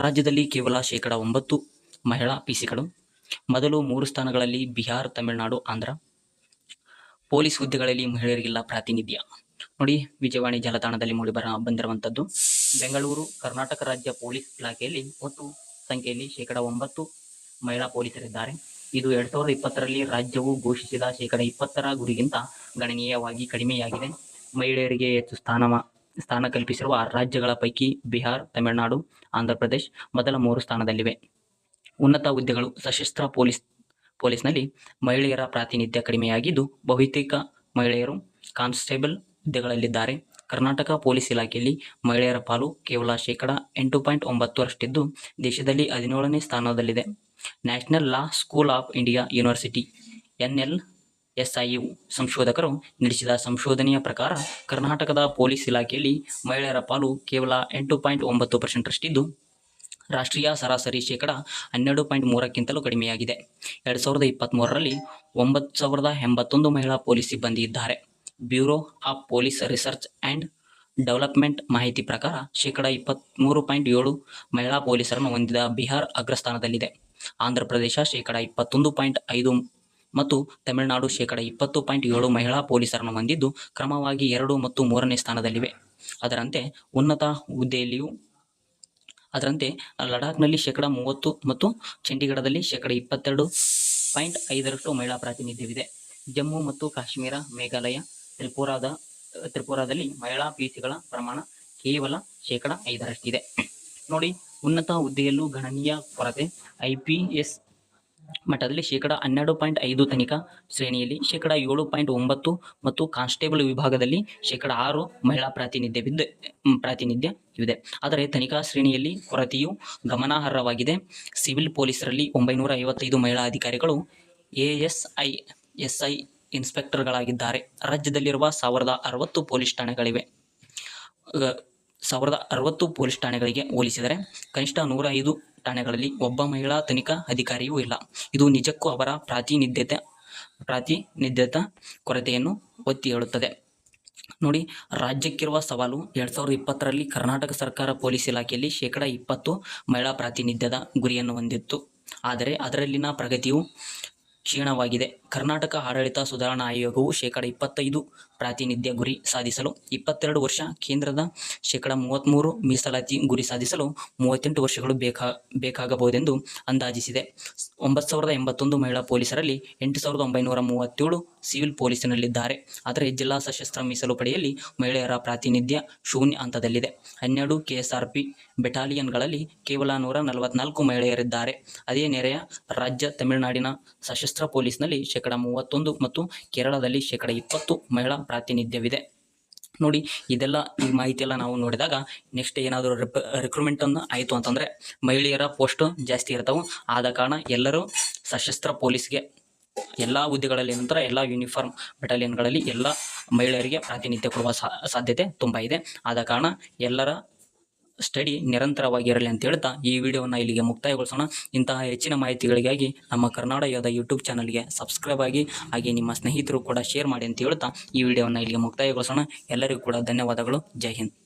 ರಾಜ್ಯದಲ್ಲಿ ಕೇವಲ ಶೇಕಡ ಒಂಬತ್ತು ಮಹಿಳಾ ಪಿಸಿಗಳು. ಮೊದಲು ಮೂರು ಸ್ಥಾನಗಳಲ್ಲಿ ಬಿಹಾರ್, ತಮಿಳುನಾಡು, ಆಂಧ್ರ. ಪೊಲೀಸ್ ಹುದ್ದೆಗಳಲ್ಲಿ ಮಹಿಳೆಯರಿಗಿಲ್ಲ ಪ್ರಾತಿನಿಧ್ಯ. ನೋಡಿ, ವಿಜಯವಾಣಿ ಜಾಲತಾಣದಲ್ಲಿ ಮೂಡಿ ಬರ ಬಂದಿರುವಂಥದ್ದು. ಬೆಂಗಳೂರು, ಕರ್ನಾಟಕ ರಾಜ್ಯ ಪೊಲೀಸ್ ಇಲಾಖೆಯಲ್ಲಿ ಒಟ್ಟು ಸಂಖ್ಯೆಯಲ್ಲಿ ಶೇಕಡ ಒಂಬತ್ತು ಮಹಿಳಾ ಪೊಲೀಸರಿದ್ದಾರೆ. ಇದು ಎರಡ್ ಸಾವಿರದ ಇಪ್ಪತ್ತರಲ್ಲಿ ರಾಜ್ಯವು ಘೋಷಿಸಿದ ಶೇಕಡ ಇಪ್ಪತ್ತರ ಗುರಿಗಿಂತ ಗಣನೀಯವಾಗಿ ಕಡಿಮೆಯಾಗಿದೆ. ಮಹಿಳೆಯರಿಗೆ ಹೆಚ್ಚು ಸ್ಥಾನ ಸ್ಥಾನ ಕಲ್ಪಿಸಿರುವ ರಾಜ್ಯಗಳ ಪೈಕಿ ಬಿಹಾರ್, ತಮಿಳುನಾಡು ಆಂಧ್ರಪ್ರದೇಶ್ ಮೊದಲ ಮೂರು ಸ್ಥಾನದಲ್ಲಿವೆ. ಉನ್ನತ ಹುದ್ದೆಗಳು ಸಶಸ್ತ್ರ ಪೊಲೀಸ್, ಪೊಲೀಸ್ನಲ್ಲಿ ಮಹಿಳೆಯರ ಪ್ರಾತಿನಿಧ್ಯ ಕಡಿಮೆಯಾಗಿದ್ದು, ಬಹುತೇಕ ಮಹಿಳೆಯರು ಕಾನ್ಸ್ಟೇಬಲ್ ಹುದ್ದೆಗಳಲ್ಲಿದ್ದಾರೆ. ಕರ್ನಾಟಕ ಪೊಲೀಸ್ ಇಲಾಖೆಯಲ್ಲಿ ಮಹಿಳೆಯರ ಪಾಲು ಕೇವಲ ಶೇಕಡ ಎಂಟು ಪಾಯಿಂಟ್ ಒಂಬತ್ತರಷ್ಟಿದ್ದು ದೇಶದಲ್ಲಿ ಹದಿನೇಳನೇ ಸ್ಥಾನದಲ್ಲಿದೆ. National law school of India university, NLSIU ಸಂಶೋಧಕರು ನಡೆಸಿದ ಸಂಶೋಧನೆಯ ಪ್ರಕಾರ ಕರ್ನಾಟಕದ ಪೊಲೀಸ್ ಇಲಾಖೆಯಲ್ಲಿ ಮಹಿಳೆಯರ ಪಾಲು ಕೇವಲ ಎಂಟು ಪಾಯಿಂಟ್ ಒಂಬತ್ತು ಪರ್ಸೆಂಟರಷ್ಟಿದ್ದು, ರಾಷ್ಟ್ರೀಯ ಸರಾಸರಿ ಶೇಕಡ ಹನ್ನೆರಡು ಪಾಯಿಂಟ್ ಮೂರಕ್ಕಿಂತಲೂ ಕಡಿಮೆಯಾಗಿದೆ. ಎರಡು ಸಾವಿರದ ಇಪ್ಪತ್ತ್ಮೂರರಲ್ಲಿ ಒಂಬತ್ತು ಸಾವಿರದ ಎಂಬತ್ತೊಂದು ಮಹಿಳಾ ಪೊಲೀಸ್ ಸಿಬ್ಬಂದಿ ಇದ್ದಾರೆ. Bureau of police research and development ಮಾಹಿತಿ ಪ್ರಕಾರ ಶೇಕಡ ಇಪ್ಪತ್ತ್ಮೂರು ಪಾಯಿಂಟ್ ಏಳು ಮಹಿಳಾ ಪೊಲೀಸರನ್ನು ಹೊಂದಿದ ಬಿಹಾರ್ ಅಗ್ರಸ್ಥಾನದಲ್ಲಿದೆ. ಆಂಧ್ರ ಪ್ರದೇಶ ಶೇಕಡ ಇಪ್ಪತ್ತೊಂದು ಪಾಯಿಂಟ್ ಐದು ಮತ್ತು ತಮಿಳುನಾಡು ಶೇಕಡ ಇಪ್ಪತ್ತು ಪಾಯಿಂಟ್ ಏಳು ಮಹಿಳಾ ಪೊಲೀಸರನ್ನು ಹೊಂದಿದ್ದು ಕ್ರಮವಾಗಿ ಎರಡು ಮತ್ತು ಮೂರನೇ ಸ್ಥಾನದಲ್ಲಿವೆ. ಅದರಂತೆ ಉನ್ನತ ಹುದ್ದೆಯಲ್ಲಿಯೂ ಅದರಂತೆ ಲಡಾಖ್ನಲ್ಲಿ ಶೇಕಡ ಮೂವತ್ತು ಮತ್ತು ಚಂಡೀಗಢದಲ್ಲಿ ಶೇಕಡ ಇಪ್ಪತ್ತೆರಡು ಪಾಯಿಂಟ್ ಐದರಷ್ಟು ಮಹಿಳಾ ಪ್ರಾತಿನಿಧ್ಯವಿದೆ. ಜಮ್ಮು ಮತ್ತು ಕಾಶ್ಮೀರ, ಮೇಘಾಲಯ, ತ್ರಿಪುರಾದ, ತ್ರಿಪುರಾದಲ್ಲಿ ಮಹಿಳಾ ಪಿಸಿಗಳ ಪ್ರಮಾಣ ಕೇವಲ ಶೇಕಡ ಐದರಷ್ಟಿದೆ. ನೋಡಿ, ಉನ್ನತ ಹುದ್ದೆಯಲ್ಲೂ ಗಣನೀಯ ಕೊರತೆ. ಐ ಪಿ ಎಸ್ ಮಟ್ಟದಲ್ಲಿ ಶೇಕಡ ಹನ್ನೆರಡು ಪಾಯಿಂಟ್ ಐದು ತನಿಖಾ ಶ್ರೇಣಿಯಲ್ಲಿ ಶೇಕಡ ಏಳು ಪಾಯಿಂಟ್ ಒಂಬತ್ತು ಮತ್ತು ಕಾನ್ಸ್ಟೇಬಲ್ ವಿಭಾಗದಲ್ಲಿ ಶೇಕಡ ಆರು ಮಹಿಳಾ ಪ್ರಾತಿನಿಧ್ಯವಿದ್ದು ಮ್, ಪ್ರಾತಿನಿಧ್ಯ ಇದೆ ಆದರೆ ತನಿಖಾ ಶ್ರೇಣಿಯಲ್ಲಿ ಕೊರತೆಯು ಗಮನಾರ್ಹವಾಗಿದೆ. ಸಿವಿಲ್ ಪೊಲೀಸರಲ್ಲಿ ಒಂಬೈನೂರ ಐವತ್ತೈದು ಮಹಿಳಾ ಅಧಿಕಾರಿಗಳು ಎಎಸ್ಐ ಎಸ್ಐ ಇನ್ಸ್ಪೆಕ್ಟರ್ಗಳಾಗಿದ್ದಾರೆ. ರಾಜ್ಯದಲ್ಲಿರುವ ಸಾವಿರದ ಅರವತ್ತು ಪೊಲೀಸ್ ಠಾಣೆಗಳಿವೆ. ಸಾವಿರದ ಅರವತ್ತು ಪೊಲೀಸ್ ಠಾಣೆಗಳಿಗೆ ಹೋಲಿಸಿದರೆ ಕನಿಷ್ಠ ನೂರ ಐದು ಠಾಣೆಗಳಲ್ಲಿ ಒಬ್ಬ ಮಹಿಳಾ ತನಿಖಾ ಅಧಿಕಾರಿಯೂ ಇಲ್ಲ. ಇದು ನಿಜಕ್ಕೂ ಅವರ ಪ್ರಾತಿನಿಧ್ಯತೆ, ಪ್ರಾತಿನಿಧ್ಯತ ಕೊರತೆಯನ್ನು ಒತ್ತಿ ಹೇಳುತ್ತದೆ ನೋಡಿ, ರಾಜ್ಯಕ್ಕಿರುವ ಸವಾಲು ಎರಡು ಸಾವಿರದ ಇಪ್ಪತ್ತರಲ್ಲಿ ಕರ್ನಾಟಕ ಸರ್ಕಾರ ಪೊಲೀಸ್ ಇಲಾಖೆಯಲ್ಲಿ ಶೇಕಡ ಇಪ್ಪತ್ತು ಮಹಿಳಾ ಪ್ರಾತಿನಿಧ್ಯದ ಗುರಿಯನ್ನು ಹೊಂದಿತ್ತು. ಆದರೆ ಅದರಲ್ಲಿನ ಪ್ರಗತಿಯು ಕ್ಷೀಣವಾಗಿದೆ. ಕರ್ನಾಟಕ ಆಡಳಿತ ಸುಧಾರಣಾ ಆಯೋಗವು ಶೇಕಡ ಇಪ್ಪತ್ತೈದು ಪ್ರಾತಿನಿಧ್ಯ ಗುರಿ ಸಾಧಿಸಲು ಇಪ್ಪತ್ತೆರಡು ವರ್ಷ ಕೇಂದ್ರದ ಶೇಕಡ ಮೂವತ್ತ್ಮೂರು ಮೀಸಲಾತಿ ಗುರಿ ಸಾಧಿಸಲು ಮೂವತ್ತೆಂಟು ವರ್ಷಗಳು ಬೇಕಾ, ಬೇಕಾಗಬಹುದೆಂದು ಅಂದಾಜಿಸಿದೆ. ಒಂಬತ್ತು ಸಾವಿರದ ಎಂಬತ್ತೊಂದು ಮಹಿಳಾ ಪೊಲೀಸರಲ್ಲಿ ಎಂಟು ಸಾವಿರದ ಒಂಬೈನೂರ ಮೂವತ್ತೇಳು ಸಿವಿಲ್ ಪೊಲೀಸಿನಲ್ಲಿದ್ದಾರೆ. ಆದರೆ ಜಿಲ್ಲಾ ಸಶಸ್ತ್ರ ಮೀಸಲು ಪಡೆಯಲ್ಲಿ ಮಹಿಳೆಯರ ಪ್ರಾತಿನಿಧ್ಯ ಶೂನ್ಯ ಹಂತದಲ್ಲಿದೆ. ಹನ್ನೆರಡು ಕೆಎಸ್ಆರ್ಪಿ ಬೆಟಾಲಿಯನ್ಗಳಲ್ಲಿ ಕೇವಲ ನೂರ ನಲವತ್ನಾಲ್ಕು ಮಹಿಳೆಯರಿದ್ದಾರೆ. ಅದೇ ನೆರೆಯ ರಾಜ್ಯ ತಮಿಳುನಾಡಿನ ಸಶಸ್ತ್ರ ಪೊಲೀಸ್ನಲ್ಲಿ ಶೇಕಡ ಮೂವತ್ತೊಂದು ಮತ್ತು ಕೇರಳದಲ್ಲಿ ಶೇಕಡ ಇಪ್ಪತ್ತು ಮಹಿಳಾ ಪ್ರಾತಿನಿಧ್ಯವಿದೆ. ನೋಡಿ, ಇದೆಲ್ಲ ಈ ಮಾಹಿತಿ ಎಲ್ಲ ನಾವು ನೋಡಿದಾಗ ನೆಕ್ಸ್ಟ್ ಏನಾದರೂ ರಿಪ್ ರಿಕ್ರೂಟ್ಮೆಂಟನ್ನು ಆಯಿತು ಅಂತಂದರೆ ಮಹಿಳೆಯರ ಪೋಸ್ಟ್ ಜಾಸ್ತಿ ಇರ್ತಾವೆ. ಆದ ಕಾರಣ ಎಲ್ಲರೂ ಸಶಸ್ತ್ರ ಪೊಲೀಸ್ಗೆ ಎಲ್ಲ ಹುದ್ದೆಗಳಲ್ಲಿ ನಂತರ ಎಲ್ಲ ಯೂನಿಫಾರ್ಮ್ ಬೆಟಾಲಿಯನ್ಗಳಲ್ಲಿ ಎಲ್ಲ ಮಹಿಳೆಯರಿಗೆ ಪ್ರಾತಿನಿಧ್ಯ ಕೊಡುವ ಸಾಧ್ಯತೆ ತುಂಬ ಇದೆ. ಆದ ಕಾರಣ ಎಲ್ಲರ ಸ್ಟಡಿ ನಿರಂತರವಾಗಿರಲಿ ಅಂತ ಹೇಳ್ತಾ ಈ ವಿಡಿಯೋವನ್ನು ಇಲ್ಲಿಗೆ ಮುಕ್ತಾಯಗೊಳಿಸೋಣ. ಇಂತಹ ಹೆಚ್ಚಿನ ಮಾಹಿತಿಗಳಿಗಾಗಿ ನಮ್ಮ ಕರ್ನಾಡ ಯೋಧ ಯೂಟ್ಯೂಬ್ ಚಾನಲ್ಗೆ ಸಬ್ಸ್ಕ್ರೈಬ್ ಆಗಿ, ಹಾಗೆ ನಿಮ್ಮ ಸ್ನೇಹಿತರು ಕೂಡ ಶೇರ್ ಮಾಡಿ ಅಂತ ಹೇಳ್ತಾ ಈ ವಿಡಿಯೋವನ್ನು ಇಲ್ಲಿಗೆ ಮುಕ್ತಾಯಗೊಳಿಸೋಣ. ಎಲ್ಲರಿಗೂ ಕೂಡ ಧನ್ಯವಾದಗಳು. ಜೈ ಹಿಂದ್.